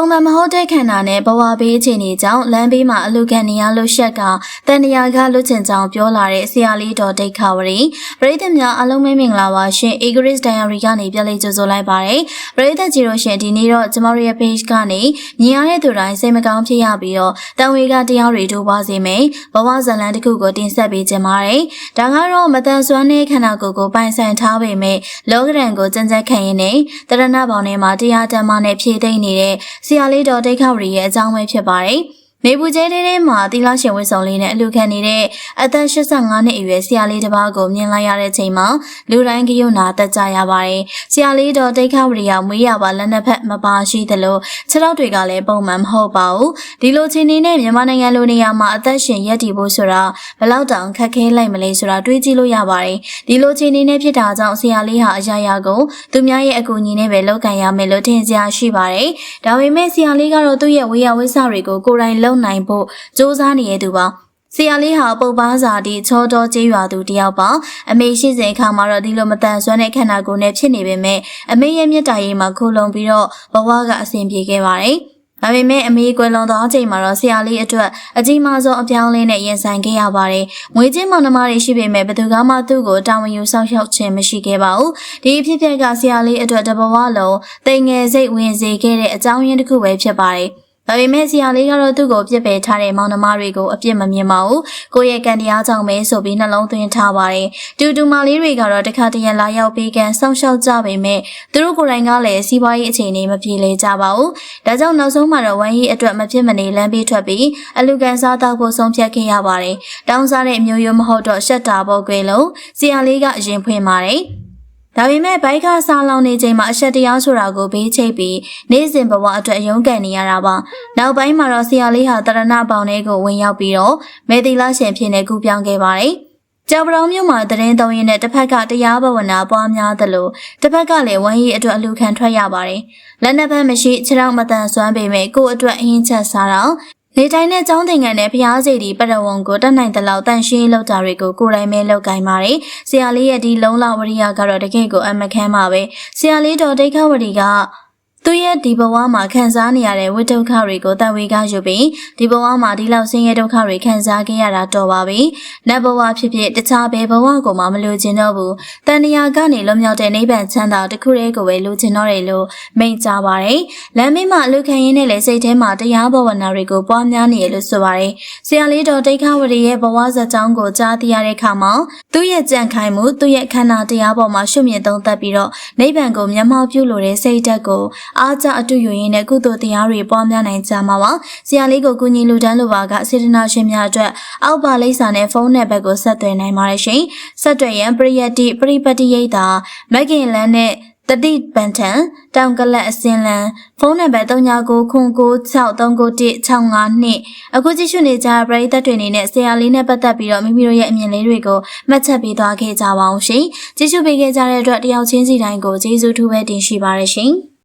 ပုံမှန်မဟုတ်တဲ့ခန္ဓာနဲ့ဘဝဘေးအခြေအနေကြောင့်လမ်းဘေးမှာအလူခံနေရလို့ရှက်ကတန်တရာကလွတ်ချင်ကြောင်းပြောလာတဲ့ဆရာလေးတော်ဒိတ်ခါဝရီပရိသတ်များအားလုံးပဲမင်္ဂလာပါရှင် Igris Diary ကနေပြန်လေးကြိုဆိုလိုက်ပါတယ်ပရိသတ်ကြီးတို့ရှင်ဒီနေ့တော့ကျမတို့ရဲ့ page ကနေမြင်ရတဲ့သူတိုင်းစိတ်မကောင်းဖြစ်ရပြီးတော့တန်ဝေကတရားတွေတို့ပါစေမယ်ဘဝဇလန်တစ်ခုကိုတင်ဆက်ပေးခြင်းပါတယ်ဒါကတော့မတန်ဆွမ်းတဲ့ခန္ဓာကိုယ်ကိုပိုင်ဆိုင်ထားပေမဲ့လောကရန်ကိုစံစက်ခံရင်းနဲ့တရဏဘောင်ထဲမှာတရားဓမ္မနဲ့ဖြည့်သိမ့်နေတဲ့ဆရာလေးတော်ဒိတ်ခါဝရီရဲ့အကြောင်းပဲဖြစ်ပါတယ် နေပူကျဲတဲတဲမှာသီလရှင်ဝတ်ဆောင်လေးနဲ့အလူခံနေတဲ့အသက်85နှစ်အရွယ်ဆရာလေးတစ်ပါးကိုမြင်လိုက်ရတဲ့ချိန်မှာလူတိုင်းကယုံနာတက်ကြရပါတယ်။ဆရာလေးတော်တိတ်ခဝရီယာမွေးရပါလက်နှစ်ဖက်မပါရှိသလိုခြေထောက်တွေကလည်းပုံမှန်မဟုတ်ပါဘူး။ဒီလိုချိန်နေနဲ့မြန်မာနိုင်ငံလိုနေရာမှာအသက်ရှင်ရက်တည်ဖို့ဆိုတာဘယ်လောက်တောင်ခက်ခဲလိုက်မလဲဆိုတာတွေးကြည့်လို့ရပါတယ်။ဒီလိုချိန်နေနဲ့ဖြစ်တာကြောင့်ဆရာလေးဟာအရာရာကိုသူများရဲ့အကူအညီနဲ့ပဲလုပ်ကန်ရမယ်လို့ထင်ကြရှိပါတယ်။ဒါပေမဲ့ဆရာလေးကတော့သူ့ရဲ့ဝေယဝိဆတွေကိုကိုယ်တိုင်လုပ်နိုင်ဖို့စ조사နေရသူပါဆရာလေးဟာပုပ်ပားစာတီချောတော်ကျေးရွာသူတယောက်ပါအမေရှိစဉ်အခါမှာတော့ဒီလိုမတန်ဆွမ်းတဲ့ခန္ဓာကိုယ်နဲ့ဖြစ်နေပေမဲ့အမေရဲ့မျက်တာရည်မှာခိုးလုံပြီးတော့ဘဝကအဆင်ပြေခဲ့ပါတယ်ဒါပေမဲ့အမေကွယ်လွန်သောအချိန်မှာတော့ဆရာလေးအတွက်အကြီးမားဆုံးအပြောင်းအလဲနဲ့ရင်ဆိုင်ခဲ့ရပါတယ်။ငွေချင်းမောင်နှမတွေရှိပေမဲ့ဘယ်သူမှသူ့ကိုတာဝန်ယူဆောင်ရှောက်ခြင်းမရှိခဲ့ပါဘူး။ဒီအဖြစ်အပျက်ကဆရာလေးအတွက်တဘဝလုံးတိမ်ငယ်စိတ်ဝင်စေခဲ့တဲ့အကြောင်းရင်းတစ်ခုပဲဖြစ်ပါတယ်။ ဒါပေမဲ့ဆရာလေးကတော့သူ့ကိုပြစ်ပယ်ထားတဲ့မောင်နှမတွေကိုအပြစ်မမြင်ပါဘူး။ကိုယ့်ရဲ့ကံတရားကြောင့်ပဲဆိုပြီးနှလုံးသွင်းထားပါတယ်။တူတူမလေးတွေကတော့တခါတရံလာရောက်ပေးကန်စောင့်ရှောက်ကြပေမဲ့သူတို့ကိုယ်တိုင်ကလည်းစီးပွားရေးအခြေအနေမပြေလည်ကြပါဘူး။ဒါကြောင့်နောက်ဆုံးမှာတော့ဝမ်းရေးအတွက်မဖြစ်မနေလမ်းပေးထွက်ပြီးအလူကန်စားတောက်ဖို့ဆုံးဖြတ်ခဲ့ရပါတယ်။တောင်းစားတဲ့အမျိုးမျိုးမဟုတ်တော့ရှက်တာပေါ့ကွယ်လို့ဆရာလေးကအရင်ဖွင့်ပါတယ်။ ဒါပေမဲ့ဘိုက်ကစားလောင်နေချိန်မှာအဆက်တရားဆိုတာကိုဘေးချိတ်ပြီးနေ့စဉ်ဘဝအတွက်ရုန်းကန်နေရတာပါ။နောက်ပိုင်းမှာတော့ဆရာလေးဟာတရဏပေါင်ထဲကိုဝင်ရောက်ပြီးတော့မေသီလရှင်ဖြစ်နေကူပြောင်းခဲ့ပါတယ်။ကြောင်ပရောင်မြို့မှာတရင်သုံးရင်နဲ့တစ်ဖက်ကတရားဘဝနာပွားများသလိုတစ်ဖက်ကလည်းဝမ်းရည်အတွက်အလူခံထွက်ရပါတယ်။လက်နက်ဖက်မရှိခြေထောက်မတန်ဆွမ်းပေမဲ့ကိုယ့်အတွက်အင်းချက်စားတော့ နေတိုင်းနဲ့ចောင်းတင်ငံနဲ့ဖျားစီဒီပရဝံကိုတတ်နိုင်တဲ့လောက်တန်ရှင်းလောက်တာတွေကိုကိုယ်တိုင်ပဲလောက်ကင်ပါတယ်။ဆရာလေးရဲ့ဒီလုံလဝရိယကတော့တကယ့်ကိုအမခမ်းပါပဲ။ဆရာလေးတော်ဒိတ်ခဝရီက သူ့ရဲ့ဒီဘဝမှာခံစားနေရတဲ့ဝိဒုက္ခတွေကိုတန်ဝေကယူပြီးဒီဘဝမှာဒီလောက်ဆင်းရဲဒုက္ခတွေခံစားခဲ့ရတာတော်ပါပြီ။နတ်ဘဝဖြစ်ဖြစ်တခြားဘယ်ဘဝကိုမှမလိုချင်တော့ဘူး။တန်တရာကနေလွတ်မြောက်တဲ့နိဗ္ဗာန်ချမ်းသာတစ်ခုတည်းကိုပဲလိုချင်တော့တယ်လို့မိန့်ကြားပါတယ်။လမ်းမေးမှာအလူခံရင်းနဲ့လည်းစိတ်ထဲမှာတရားဘဝနာတွေကိုပွားများနေရလို့ဆိုပါတယ်။ဆရာလေးတော်တိတ်ခဝရီရဲ့ဘဝဇာတ်ကြောင်းကိုကြားသိရတဲ့အခါမှာသူ့ရဲ့ကြံ့ခိုင်မှုသူ့ရဲ့ခန္ဓာတရားပေါ်မှာရှုမြင်သုံးသပ်ပြီးတော့နိဗ္ဗာန်ကိုမျက်မှောက်ပြုလိုတဲ့စိတ်ဓာတ်ကိုအားကြအတူယူရင်းနဲ့ကုသိုလ်တရားတွေပွားများနိုင်ကြမှာပါဆရာလေးကိုကူညီလူတန်းလိုပါကစေတနာရှင်များအတွက်အောက်ပါလိပ်စာနဲ့ဖုန်းနံပါတ်ကိုဆက်သွယ်နိုင်ပါတယ်ရှင်ဆက်သွယ်ရန်ပရိယတ်တိပရိပတ္တိယိတာမက်ကင်လန်းနဲ့တတိပန်ထန်တောင်ကလတ်အစင်းလန်ဖုန်းနံပါတ်39ခု93939652အခုကြည့်ရှုနေကြပရိသတ်တွေအနေနဲ့ဆရာလေးနဲ့ပတ်သက်ပြီးတော့မိမိတို့ရဲ့အမြင်လေးတွေကိုမှတ်ချက်ပေးသွားခဲ့ကြပါအောင်ရှင်ကြည့်ရှုပေးခဲ့ကြတဲ့အတွက်တယောက်ချင်းစီတိုင်းကိုကျေးဇူးထူးပဲတင်ရှိပါရရှင်